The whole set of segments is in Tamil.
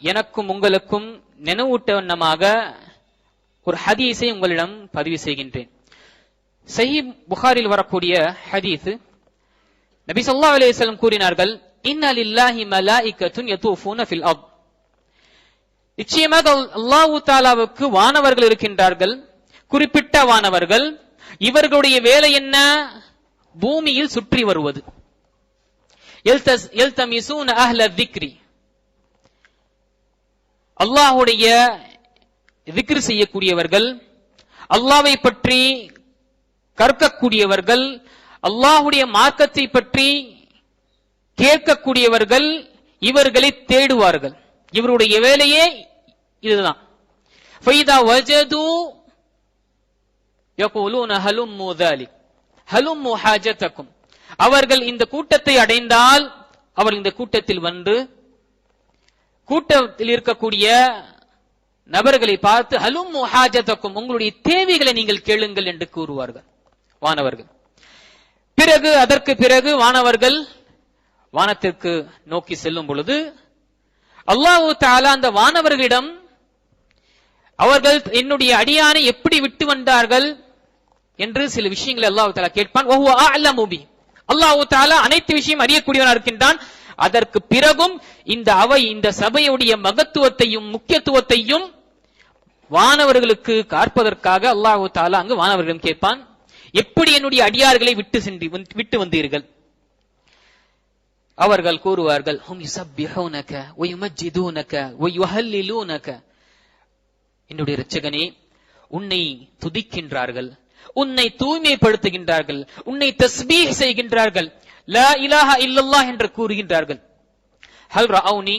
எனக்கும் உங்களுக்கும் நினைவூட்ட வண்ணமாக ஒரு ஹதீஸை உங்களிடம் பதிவு செய்கின்றேன். சஹி புகாரில் வரக்கூடிய ஹதீஸ். நபி சொல்லா அலைஹி கூறினார்கள் இன்னலில்லாஹி மலாஇக்கத்துன் யதூஃபூன ஃபில் அர்த். நிச்சயமாக அல்லாஹு தாலாவுக்கு வானவர்கள் இருக்கின்றார்கள் குறிப்பிட்ட வானவர்கள். இவர்களுடைய வேலை என்ன? பூமியில் சுற்றி வருவது. எல்தஸ்- அஹ்ல திக்ரி. அல்லாஹுடைய திக்ர் செய்யக்கூடியவர்கள் அல்லாவை பற்றி கற்கக்கூடியவர்கள் அல்லாஹுடைய மார்க்கத்தை பற்றி கேட்கக்கூடியவர்கள் இவர்களை தேடுவார்கள். இவருடைய வேலையே இதுதான். ஃபைதா வஜது யகூலூன ஹலும்மு தாலிக் ஹலும்மு ஹாஜத்தக்கும். அவர்கள் இந்த கூட்டத்தை அடைந்தால் அவர் இந்த கூட்டத்தில் வந்து கூட்டத்தில் இருக்கக்கூடிய நபர்களை பார்த்து ஹலும் ஹாஜத்தக்கும் உங்களுடைய தேவைகளை நீங்கள் கேளுங்கள் என்று கூறுவார்கள் வானவர்கள். பிறகு அதற்கு பிறகு வானவர்கள் வானத்திற்கு நோக்கி செல்லும் பொழுது அல்லாஹு தாலா அந்த வானவர்களிடம் அவர்கள் என்னுடைய அடியானை எப்படி விட்டு வந்தார்கள்? என்று சில விஷயங்களை அல்லாஹு தாலா கேட்பான். அல்லாஹு தாலா அனைத்து விஷயம் அறியக்கூடியவனாக இருக்கின்றான். அதற்கு பிறகும் இந்த அவை இந்த சபையுடைய மகத்துவத்தையும் முக்கியத்துவத்தையும் வானவர்களுக்கு காற்பதற்காக அல்லாஹு தாலா அங்கு வானவர்களிடம் கேட்பான். எப்படி என்னுடைய அடியார்களை விட்டு சென்று விட்டு வந்தீர்கள்? அவர்கள் கூறுவார்கள் ஹும் யுஸப்பிஹூனக வ யுமஜ்ஜிதூனக என்னுடைய இரட்சகனே உன்னை துதிக்கின்றார்கள் உன்னை தூய்மைப்படுத்துகின்றார்கள் உன்னை தஸ்பீ செய்கின்றார்கள். லா இலாஹா இல்லல்லா என்று கூறுகின்றார்கள். ஹல் ரஅவுனி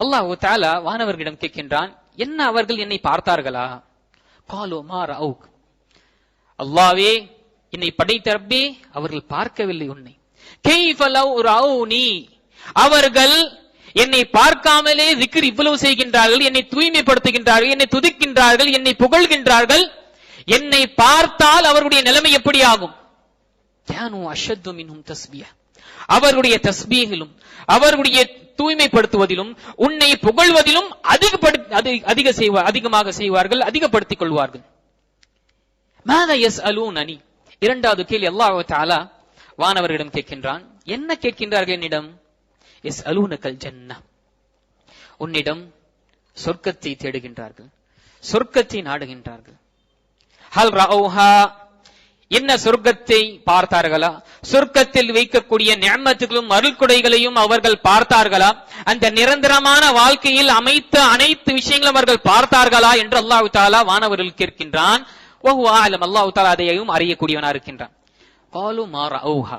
அல்லாஹ் தாலா வானவர்களிடம் கேட்கின்றான் என்ன அவர்கள் என்னை பார்த்தார்களா? காலோ மா ரஅவுக். அல்லாவே என்னை படைத்த ரப்பே அவர்கள் பார்க்கவில்லை உன்னை. கைஃப ரவுனி அவர்கள் என்னை பார்க்காமலே விக்கிர் இவ்வளவு செய்கின்றார்கள் என்னை தூய்மைப்படுத்துகின்றார்கள் என்னை துதிக்கின்றார்கள் என்னை புகழ்கின்றார்கள். என்னை பார்த்தால் அவருடைய நிலைமை எப்படி ஆகும் கேனு அஷத்து மின்ஹும் தஸ்பியா அவர்களுடைய தஸ்பீகிலும் அவர்களுடைய தூய்மைப்படுத்துவதிலும் உன்னை புகழ்வதிலும் அதிகப்படுத்தி அதிக- அதிக செய்வார் அதிகமாக செய்வார்கள் அதிகப்படுத்திக் கொள்வார்கள். மாதா எஸ் அலூன் அணி இரண்டாவது கேள்வி அல்லாஹ் தாலா வானவரிடம் கேட்கின்றான். என்ன கேட்கின்றார்கள் என்னிடம்? எஸ் அலூனக்கல் ஜன்னா உன்னிடம் சொர்க்கத்தை தேடுகின்றார்கள் சொர்க்கத்தை நாடுகின்றார்கள். ஹல் ரஅவுஹா என்ன சொர்க்கத்தை பார்த்தார்களா? சொர்க்கத்தில் வைக்கக்கூடிய நியமத்துகளும் அருள்கொடைகளையும் அவர்கள் பார்த்தார்களா? அந்த நிரந்தரமான வாழ்க்கையில் அமைத்த அனைத்து விஷயங்களும் அவர்கள் பார்த்தார்களா என்று அல்லாஹு தாலா வானவர்கள் கேட்கின்றான். வஹு ஆலம் அல்லாஹ் தாலா அதையும் அறியக்கூடியவனா இருக்கின்றான். காலு மாற ஓஹா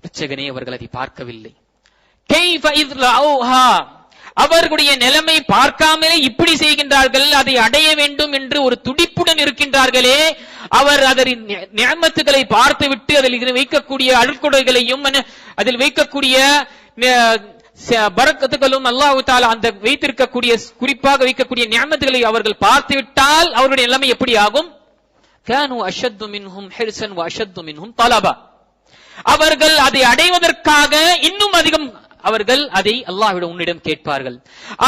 பிரச்சகனே அவர்கள் அதை பார்க்கவில்லை. அவர்களுடைய நிலைமை பார்க்காமலே இப்படி செய்கின்றார்கள் அதை அடைய வேண்டும் என்று ஒரு துடிப்புடன் இருக்கின்றார்களே அவர் அதன் நியமத்துகளை பார்த்துவிட்டு அதில் வைக்கக்கூடிய அழுக்குடைகளையும் அதில் வைக்கக்கூடிய பரக்கத்துகளும் அல்லாஹு அந்த வைத்திருக்கக்கூடிய குறிப்பாக வைக்கக்கூடிய ஞாபகங்களை அவர்கள் பார்த்து விட்டால் அவருடைய நிலைமை எப்படி ஆகும் அஷத்து மின்ஹும் ஹெர்சன் அவர்கள் அதை அடைவதற்காக இன்னும் அதிகம் அவர்கள் அதை அல்லாஹ்விடம் உன்னிடம் கேட்பார்கள்.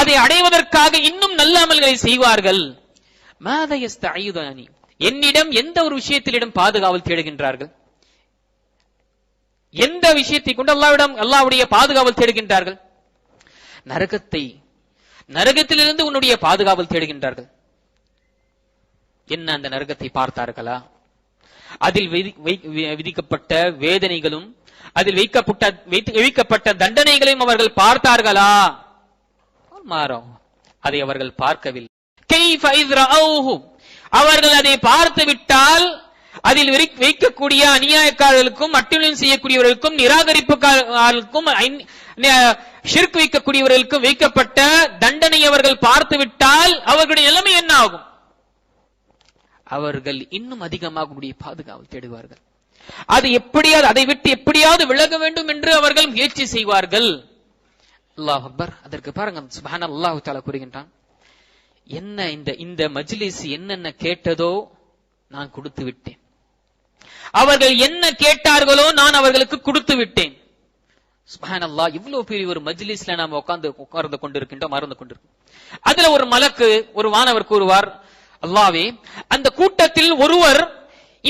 அதை அடைவதற்காக இன்னும் நல்ல அமல்களை செய்வார்கள். மாதா யஸ்தஈதுனி. என்னிடம் எந்த ஒரு விஷயத்திலிடம் பாதுகாவல் தேடுகின்றார்கள்? எந்த விஷயத்தை கொண்டு அல்லாவிடம் அல்லாவுடைய பாதுகாவல் தேடுகின்றார்கள்? நரகத்தை நரகத்திலிருந்து உன்னுடைய பாதுகாவல் தேடுகின்றார்கள். என்ன அந்த நரகத்தை பார்த்தார்களா? அதில் விதிக்கப்பட்ட வேதனைகளும் அதில் வைக்கப்பட்ட தண்டனைகளையும் அவர்கள் பார்த்தார்களா? மாறும் அதை அவர்கள் பார்க்கவில்லை. அவர்கள் அதை பார்த்து விட்டால் அதில் வைக்கக்கூடிய அநியாயக்காரர்களுக்கும் அட்டுழியம் செய்யக்கூடியவர்களுக்கும் நிராகரிப்புக்காரர்களுக்கும் ஷிர்க் வைக்கக்கூடியவர்களுக்கும் வைக்கப்பட்ட தண்டனை அவர்கள் பார்த்து விட்டால் அவர்களுடைய நிலைமை என்ன ஆகும்? அவர்கள் இன்னும் அதிகமாக பாதுகாப்பு தேடுவார்கள். அது எப்படியாவது அதை விட்டு எப்படியாவது விலக வேண்டும் என்று அவர்கள் முயற்சி செய்வார்கள். அல்லாஹ் அக்பர் அதற்கு பாருங்க சுபஹான அல்லாஹு தாலா கூறுகின்றான் என்ன இந்த இந்த மஜ்லிஸ் என்னென்ன கேட்டதோ நான் கொடுத்து விட்டேன். அவர்கள் என்ன கேட்டார்களோ நான் அவர்களுக்கு கொடுத்து விட்டேன். சுப்ஹானல்லாஹ் இவ்வளவு பெரிய ஒரு மஜ்லிஸ்ல நாம உட்கார்ந்து உட்கார்ந்து கொண்டிருக்கின்றோம் மறந்து கொண்டிருக்கோம். அதுல ஒரு மலக்கு ஒரு வானவர் கூறுவார் அல்லாவே அந்த கூட்டத்தில் ஒருவர்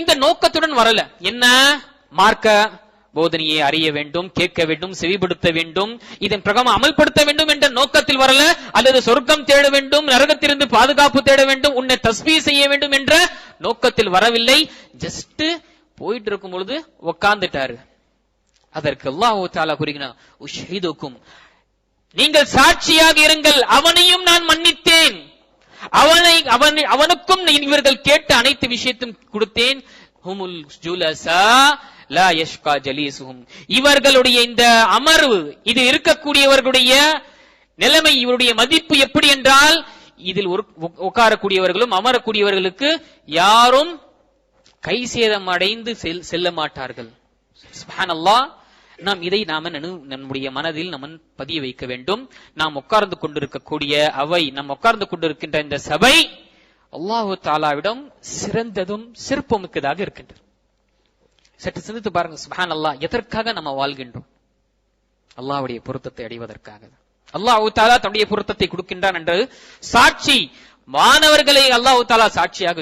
இந்த நோக்கத்துடன் வரல. என்ன? மார்க்க போதனையை அறிய வேண்டும் கேட்க வேண்டும் செவிப்படுத்த வேண்டும் இதன் பிரகாரம் அமல்படுத்த வேண்டும் என்ற நோக்கத்தில் வரல. அல்லது சொர்க்கம் தேட வேண்டும் நரகத்திலிருந்து பாதுகாப்பு தேட வேண்டும் உன்னை தஸ்பீ செய்ய வேண்டும் என்ற நோக்கத்தில் வரவில்லை. ஜஸ்ட் போயிட்டு இருக்கும் பொழுது உக்காந்துட்டாரு. அதற்கு அல்லாஹ் தாலா கூறுகிறான் உஷ்ஹிதுக்கும் நீங்கள் சாட்சியாக இருங்கள். அவனையும் நான் மன்னித்தேன். அவன் அவன் அவனுக்கும் இவர்கள் கேட்ட அனைத்து விஷயத்தையும் கொடுத்தேன். ஹுமுல் ஜுலசா லா யஷ்கா ஜலீசுஹும். இவர்களுடைய இந்த அமர்வு இது இருக்கக்கூடியவர்களுடைய நிலைமை இவருடைய மதிப்பு எப்படி என்றால் இதில் உட்காரக்கூடியவர்களும் அமரக்கூடியவர்களுக்கு யாரும் கை சேதம் அடைந்து செல்- செல்ல மாட்டார்கள். நாம் இதை நாம நம்முடைய மனதில் நம்ம பதிய வைக்க வேண்டும். நாம் உட்கார்ந்து கொண்டிருக்கக்கூடிய அவை நாம் உட்கார்ந்து கொண்டிருக்கின்ற இந்த சபை அல்லாஹு தாலாவிடம் சிறந்ததும் சிறப்புமிக்கதாக இருக்கின்றது. சற்று சிந்தித்து பாருங்க சுப்ஹான் அல்லா எதற்காக நம்ம வாழ்கின்றோம்? அல்லாவுடைய பொருத்தத்தை அடைவதற்காக. அல்லாஹு தாலா தன்னுடைய பொருத்தத்தை கொடுக்கின்றான் என்று சாட்சி மாணவர்களை அல்லாஹு தாலா சாட்சியாக